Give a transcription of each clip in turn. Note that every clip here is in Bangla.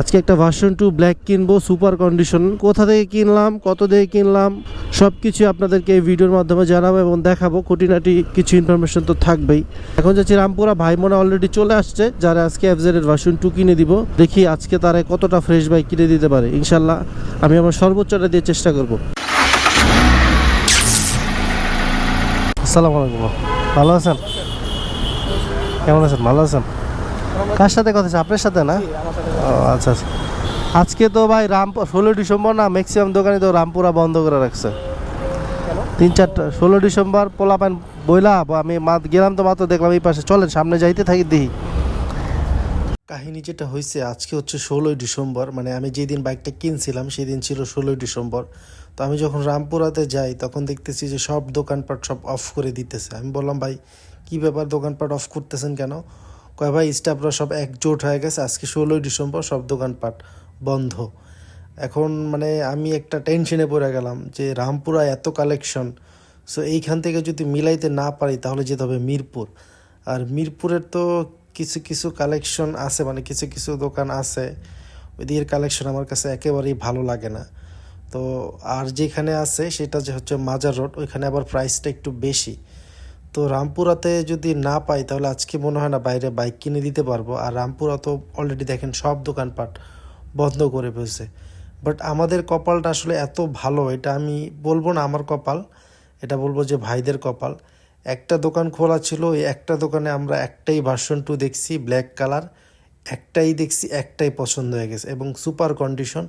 আজকে একটা ভার্সন টু ব্ল্যাক কিনবো সুপার কন্ডিশন কোথা থেকে কিনলাম, কত দিয়ে কিনলাম সব কিছু আপনাদেরকে এই ভিডিওর মাধ্যমে জানাব এবং দেখাবো। খুঁটিনাটি কিছু ইনফরমেশন তো থাকবেই। এখন যাচ্ছি রামপুরা ভাই মনে অলরেডি চলে আসছে, যারা আজকে এফজেড এর ভার্সন টু কিনে দিব। দেখি আজকে তারা কতটা ফ্রেশ বাইক কিনে দিতে পারে। ইনশাল্লাহ আমি আমার সর্বোচ্চটা দিয়ে চেষ্টা করব। আসসালামু আলাইকুম। ভালো আছেন? কেমন আছেন? ভালো আছেন? কার সাথে কথা হচ্ছে? আপনার সাথে না? ও আচ্ছা আচ্ছা। আজকে তো ভাই রামপুর ষোলো ডিসেম্বর না ম্যাক্সিমাম দোকানে তো রামপুরা বন্ধ করে রাখছে। তিন চারটা ষোলো ডিসেম্বর পোলাপান বইলা আমি মা গেলাম তো মাত্র দেখলাম এই পাশে। চলেন সামনে যাইতে থাকি দেখি। কাহিনী যেটা হয়েছে আজকে হচ্ছে ষোলোই ডিসেম্বর। মানে আমি যেদিন বাইকটা কিনছিলাম সেদিন ছিল ষোলোই ডিসেম্বর। তো আমি যখন রামপুরাতে যাই তখন দেখতেছি যে সব দোকানপাট সব অফ করে দিতেছে। আমি বললাম ভাই কী ব্যাপার দোকানপাট অফ করতেছেন কেন? কয় ভাই, স্টাফরা সব একজোট হয়ে গেছে। আজকে ষোলোই ডিসেম্বর, সব দোকানপাট বন্ধ। এখন মানে আমি একটা টেনশনে পড়ে গেলাম যে রামপুরা এত কালেকশন সো এইখান থেকে যদি মিলাইতে না পারি তাহলে যেতে হবে মিরপুর। আর মিরপুরের তো কিছু কিছু কালেকশন আছে মানে কিছু কিছু দোকান আছে ওইদিকের কালেকশন আমার কাছে একেবারেই ভালো লাগে না। তো আর যেখানে আছে সেটা যে হচ্ছে মাজার রোড, ওইখানে আবার প্রাইসটা একটু বেশি। তো রামপুরাতে যদি না পাই, তাহলে আজকে মনে হয় না বাইরে বাইক কিনে দিতে পারব। আর রামপুরা তো অলরেডি দেখেন সব দোকানপাট বন্ধ করে ফেলছে। বাট আমাদের কপালটা আসলে এত ভালো, এটা আমি বলব না আমার কপাল, এটা বলব যে ভাইদের কপাল। একটা দোকান খোলা ছিল ওই একটা দোকানে আমরা একটাই ভার্সন টু দেখছি ব্ল্যাক কালার একটাই দেখছি, একটাই পছন্দ হয়ে গেছে। এবং সুপার কন্ডিশন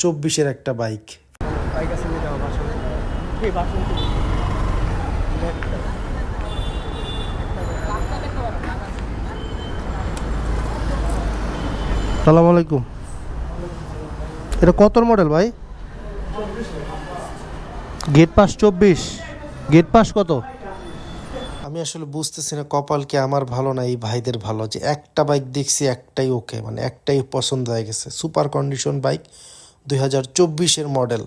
চব্বিশের একটা বাইক বাইক আছে নিয়ে যাওয়া বাসন কি বাসন কি সালাম আলাইকুম। এটা কত মডেল ভাই? গেট পাস চব্বিশ। গেট পাস কত? আমি আসলে বুঝতেছি না কপাল কি আমার ভালো না এই ভাইদের ভালো। যে একটা বাইক দেখছি একটাই ওকে মানে একটাই পছন্দ হয়ে গেছে। সুপার কন্ডিশন বাইক দুই হাজার চব্বিশের মডেল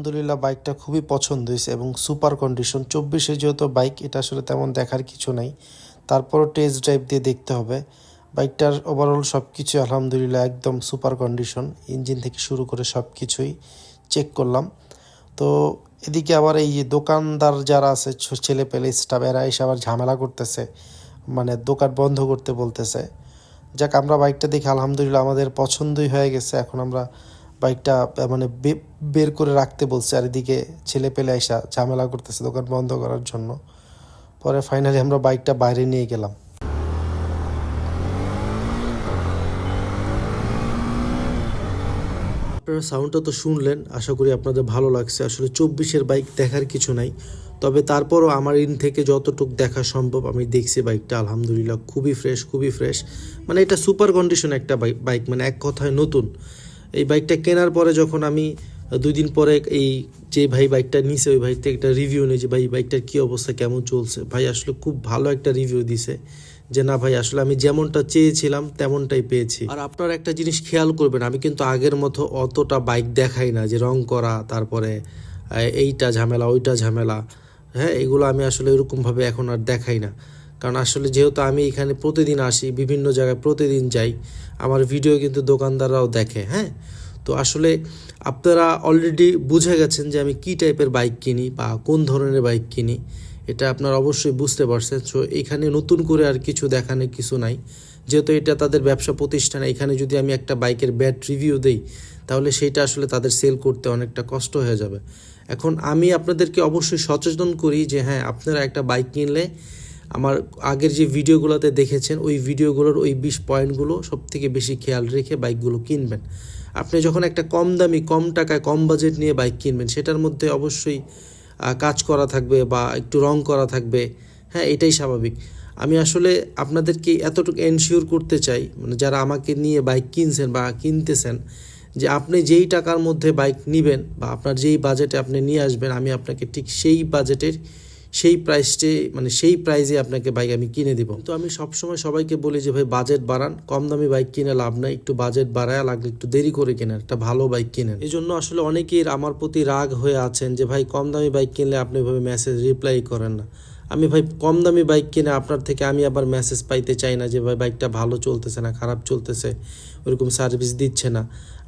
আলহামদুলিল্লাহ বাইকটা খুবই পছন্দ হয়েছে এবং সুপার কন্ডিশন। চব্বিশে যেহেতু বাইক, এটা আসলে তেমন দেখার কিছু নাই। তারপরও টেস্ট ড্রাইভ দিয়ে দেখতে হবে। বাইকটার ওভারঅল সব কিছু আলহামদুলিল্লাহ একদম সুপার কন্ডিশন। ইঞ্জিন থেকে শুরু করে সব কিছুই চেক করলাম। তো এদিকে আবার এই যে দোকানদার যারা আছে ছেলে পেলে, স্টাফ, এরা এসে আবার ঝামেলা করতেছে। মানে দোকান বন্ধ করতে বলতেছে। যাক, আমরা বাইকটা দেখে আলহামদুলিল্লাহ আমাদের পছন্দই হয়ে গেছে। এখন আমরা বাইকটা মানে বের করে রাখতে বলছে আর এদিকে ছেলে পেলে এসা ঝামেলা করতেছে দোকান বন্ধ করার জন্য। পরে ফাইনালি আমরা বাইকটা বাইরে নিয়ে গেলাম। আপনারা সাউন্ডটা তো শুনলেন, আশা করি আপনাদের ভালো লাগছে। আসলে চব্বিশের বাইক দেখার কিছু নাই, তবে তারপরও আমার ইন থেকে যতটুকু দেখা সম্ভব আমি দেখছি বাইকটা আলহামদুলিল্লাহ, খুবই ফ্রেশ খুবই ফ্রেশ মানে এটা সুপার কন্ডিশন একটা বাইক মানে এক কথায় নতুন। এই বাইকটা কেনার পরে যখন আমি দুই দিন পরে এই যে ভাই বাইকটা নিছে, ওই ভাই থেকে একটা রিভিউ নিয়ে যে, ভাই বাইকটার কী অবস্থা? কেমন চলছে? ভাই আসলে খুব ভালো একটা রিভিউ দিছে যে, না ভাই, আসলে আমি যেমনটা চেয়েছিলাম, তেমনটাই পেয়েছি। আর আপনারা একটা জিনিস খেয়াল করবেন, আমি কিন্তু আগের মতো অতটা বাইক দেখাই না যে, রং করা, তারপরে এইটা ঝামেলা, ওইটা ঝামেলা। হ্যাঁ এগুলো আমি আসলে এরকমভাবে এখন আর দেখাই না। কারণ আসলে যেহেতু আমি এখানে প্রতিদিন আসি, বিভিন্ন জায়গায় প্রতিদিন যাই, আমার ভিডিও কিন্তু দোকানদাররাও দেখে হ্যাঁ? তো আসলে আপনারা অলরেডি বুঝে গেছেন যে আমি কী টাইপের বাইক কিনি বা কোন ধরনের বাইক কিনি, এটা আপনারা অবশ্যই বুঝতে পারছেন। সো এখানে নতুন করে আর কিছু দেখানোর কিছু নাই। যেহেতু এটা তাদের ব্যবসা প্রতিষ্ঠান, এখানে যদি আমি একটা বাইকের ব্যাড রিভিউ দেই, তাহলে সেইটা আসলে তাদের সেল করতে অনেকটা কষ্ট হয়ে যাবে। এখন আমি আপনাদেরকে অবশ্যই সচেতন করি যে হ্যাঁ আপনারা একটা বাইক কিনলে আমার আগের যে ভিডিওগুলোতে দেখেছেন, ওই ভিডিওগুলোর ওই বিশ পয়েন্টগুলো সব থেকে বেশি খেয়াল রেখে বাইকগুলো কিনবেন। আপনি যখন একটা কম দামি, কম টাকায়, কম বাজেট নিয়ে বাইক কিনবেন, সেটার মধ্যে অবশ্যই কাজ করা থাকবে বা একটু রং করা থাকবে হ্যাঁ এটাই স্বাভাবিক। আমি আসলে আপনাদেরকে এতটুকু এনশিওর করতে চাই মানে যারা আমাকে নিয়ে বাইক কিনছেন বা কিনতেছেন, যে আপনি যেই টাকার মধ্যে বাইক নেবেন বা আপনার যেই বাজেটে আপনি নিয়ে আসবেন, আমি আপনাকে ঠিক সেই বাজেটের সেই প্রাইসটে মানে সেই প্রাইসে আপনাকে বাইক আমি কিনে দিব। তো আমি সবসময় সবাইকে বলি যে, ভাই বাজেট বাড়ান। কম দামি বাইক কিনে লাভ নাই। একটু বাজেট বাড়ায় লাগলে একটু দেরি করে কেনেন। একটা ভালো বাইক কিনেন। এই জন্য আসলে অনেকের আমার প্রতি রাগ হয়ে আছেন যে, ভাই, কম দামি বাইক কিনলে আপনি এভাবে মেসেজ রিপ্লাই করেন না। আমি ভাই কম দামি বাইক কিনে আপনার থেকে আমি আবার মেসেজ পাইতে চাই না যে, ভাই বাইকটা ভালো চলতেছে না, খারাপ চলতেছে, ওরকম সার্ভিস দিচ্ছে না।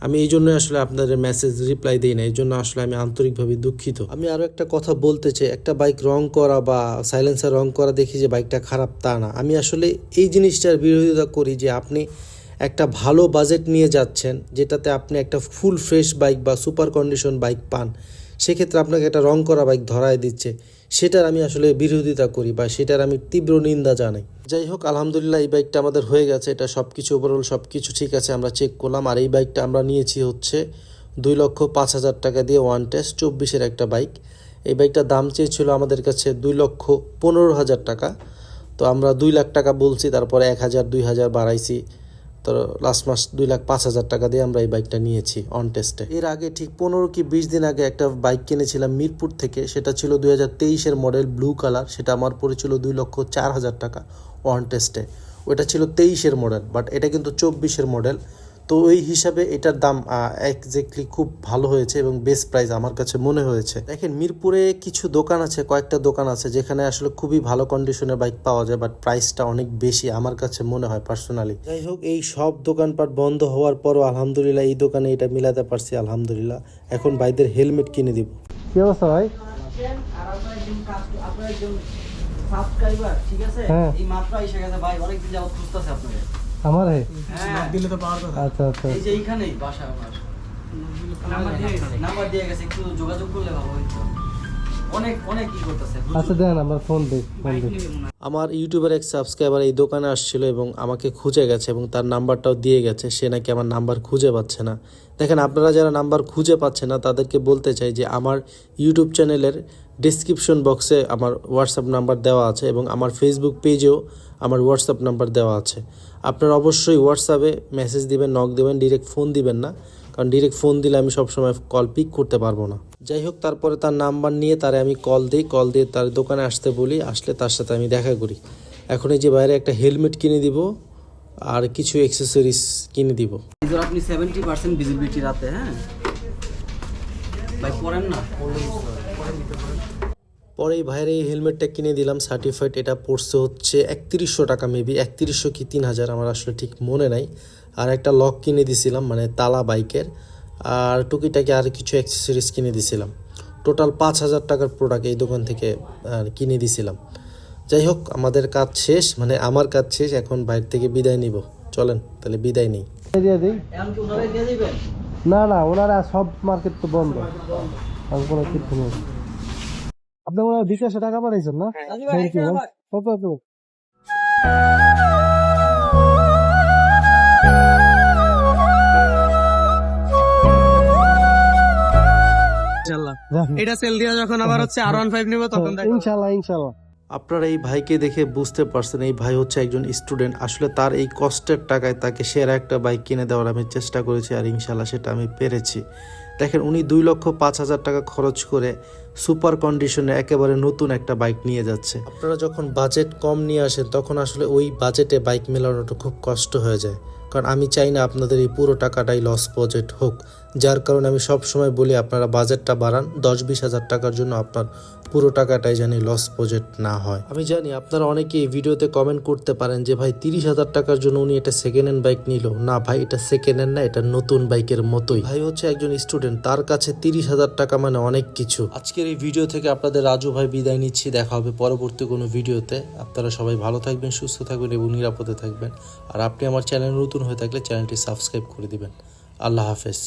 আমি এই জন্য আসলে আপনাদের মেসেজ রিপ্লাই দিই না, এই জন্য আসলে আমি আন্তরিকভাবে দুঃখিত। আমি আরও একটা কথা বলতে চাই, একটা বাইক রং করা বা সাইলেন্সার রং করা দেখি যে বাইকটা খারাপ তা না। আমি আসলে এই জিনিসটার বিরোধিতা করি যে, আপনি একটা ভালো বাজেট নিয়ে যাচ্ছেন, যেটাতে আপনি একটা ফুল ফ্রেশ বাইক বা সুপার কন্ডিশন বাইক পান। সেক্ষেত্রে আপনাকে একটা রং করা বাইক ধরায় দিচ্ছে। সেটার আমি আসলে বিরোধিতা করি বা সেটার আমি তীব্র নিন্দা জানাই। যাই হোক, আলহামদুলিল্লাহ এই বাইকটা আমাদের হয়ে গেছে। এটা সব কিছু ওভারঅল সব কিছু ঠিক আছে, আমরা চেক করলাম। আর এই বাইকটা আমরা নিয়েছি হচ্ছে দুই লক্ষ পাঁচ হাজার টাকা দিয়ে ওয়ান টেস্ট চব্বিশের একটা বাইক এই বাইকটার দাম চেয়েছিল আমাদের কাছে দুই লক্ষ পনেরো হাজার টাকা। তো আমরা দুই লাখ টাকা বলছি, তারপরে এক হাজার, দুই হাজার বাড়াইছি। তো লাস্ট মাস দুই লাখ পাঁচ হাজার টাকা দিয়ে আমরা এই বাইকটা নিয়েছি অন টেস্টে এর আগে ঠিক পনেরো কি বিশ দিন আগে একটা বাইক কিনেছিলাম মিরপুর থেকে, সেটা ছিল দুই হাজার তেইশের মডেল ব্লু কালার সেটা আমার পড়েছিল দুই লক্ষ চার হাজার টাকা অন টেস্টে ওটা ছিল তেইশের মডেল বাট এটা কিন্তু চব্বিশের মডেল তো ওই হিসাবে এটার দাম একজ্যাক্টলি খুব ভালো হয়েছে এবং বেস্ট প্রাইস আমার কাছে মনে হয়েছে। দেখেন মিরপুরে কিছু দোকান আছে কয়েকটা দোকান আছে যেখানে আসলে খুবই ভালো কন্ডিশনের বাইক পাওয়া যায় বাট প্রাইসটা অনেক বেশি আমার কাছে মনে হয় পার্সোনালি যাই হোক এই সব দোকানপাট বন্ধ হওয়ার পরও আলহামদুলিল্লাহ এই দোকানে এটা মিলাতে পারছি আলহামদুলিল্লাহ। এখন ভাইদের হেলমেট কিনে দিব। কি অবস্থা ভাই? ঠিক আছে? হ্যাঁ। এই মাত্র এসে গেছে ভাই অনেকদিন যাবত খুঁজতেছে আপনাকে। আমার হে হ্যাঁ দিলে তো পাওয়ার কথা। আচ্ছা আচ্ছা। এই যে এইখানেই বাসা আমার। নাম্বার দিয়ে গেছে নাম্বার দিয়ে গেছে একটু যোগাযোগ করলে ভালো হইতো। অনেক অনেক কি করতেছে আচ্ছা দেন আমার ফোন দে ফোন দে আমার ইউটিউবের এক সাবস্ক্রাইবার এই দোকানে আসছিল এবং আমাকে খুঁজে গেছে এবং তার নাম্বারটাও দিয়ে গেছে সে নাকি আমার নাম্বার খুঁজে পাচ্ছে না। দেখেন আপনারা যারা নাম্বার খুঁজে পাচ্ছে না তাদেরকে বলতে চাই যে আমার ইউটিউব চ্যানেলের ডিসক্রিপশন বক্সে আমার হোয়াটসঅ্যাপ নাম্বার দেওয়া আছে এবং আমার ফেসবুক পেজেও আমার হোয়াটসঅ্যাপ নাম্বার দেওয়া আছে। আপনারা অবশ্যই হোয়াটসঅ্যাপে মেসেজ দিবেন নক দেবেন ডিরেক্ট ফোন দিবেন না। কারণ ডিরেক্ট ফোন দিলে আমি সবসময় কল পিক করতে পারব না। যাই হোক, তারপরে তার নাম্বার নিয়ে তারে আমি কল দিই। কল দিয়ে তার দোকানে আসতে বলি, আসলে তার সাথে আমি দেখা করি। এখন এই যে বাইরে একটা হেলমেট কিনে দিব, আর কিছু অ্যাক্সেসরিজ কিনে দিব। আপনি সেভেন্টি পার্সেন্ট ভিজিবিলিটি রাতে হ্যাঁ? ভাই পড়েন না। পরে এই ভাইয়ের এই হেলমেটটা কিনে দিলাম সার্টিফাইড এটা পড়ছে হচ্ছে একত্রিশশো টাকা মেবি একত্রিশশো কি তিন হাজার আমার আসলে ঠিক মনে নাই। আর একটা লক কিনে দিছিলাম মানে তালা বাইকের আর টুকিটাকি আর কিছু অ্যাক্সেসরিজ কিনে দিছিলাম। টোটাল পাঁচ হাজার টাকার প্রোডাক্ট এই দোকান থেকে আর, কিনে দিছিলাম। যাই হোক আমাদের কাজ শেষ মানে আমার কাজ শেষ এখন বাইরে থেকে বিদায় নিব। চলেন তাহলে বিদায় নেই। দিয়ে দিই? এখন কি ওনারাই দিয়ে দিবেন? না না ওনারা সব মার্কেট তো বন্ধ। আমি কোনো কিছু নেই। আপনি মনে হয় বিকাশে টাকা পাঠাইছেন না? থ্যাংক ইউ কত কত এটা সেল দিয়ে যখন আবার হচ্ছে আর ওয়ান ফাইভ নিবো তখন ইনশাল্লাহ ইনশাল্লাহ আপনারা এই ভাইকে দেখে বুঝতে পারছেন এই ভাই হচ্ছে একজন স্টুডেন্ট আসলে তার এই কষ্টের টাকায় তাকে সেরা একটা বাইক কিনে দেওয়ার আমি চেষ্টা করেছি আর ইনশাল্লাহ সেটা আমি পেরেছি। দেখেন উনি দুই লক্ষ পাঁচ হাজার টাকা খরচ করে সুপার কন্ডিশনে একেবারে নতুন একটা বাইক নিয়ে যাচ্ছে। আপনারা যখন বাজেট কম নিয়ে আসেন, তখন আসলে ওই বাজেটে বাইক মেলানোটা খুব কষ্ট হয়ে যায়। কারণ আমি চাই না আপনাদের এই পুরো টাকাটাই লস বাজেট হোক। যার কারণে আমি সব সময় বলি, আপনারা বাজেটটা বাড়ান। দশ বিশ হাজার টাকার জন্য আপনার পুরো টাকাটাই জানি লস বাজেট না হয়। আমি জানি আপনারা অনেকে এই ভিডিওতে কমেন্ট করতে পারেন যে, ভাই, তিরিশ হাজার টাকার জন্য উনি এটা সেকেন্ড হ্যান্ড বাইক নিল। না, ভাই, এটা সেকেন্ড হ্যান্ড না, এটা নতুন বাইকের মতোই। ভাই হচ্ছে একজন স্টুডেন্ট তার কাছে তিরিশ হাজার টাকা মানে অনেক কিছু। আজকের এই ভিডিও থেকে আপনাদের রাজু ভাই বিদায় নিচ্ছি। দেখা হবে পরবর্তী কোনো ভিডিওতে। আপনারা সবাই ভালো থাকবেন, সুস্থ থাকবেন এবং নিরাপদে থাকবেন। আর আপনি আমার চ্যানেল নতুন হয়ে থাকলে চ্যানেলটি সাবস্ক্রাইব করে দিবেন। আল্লাহ হাফেজ।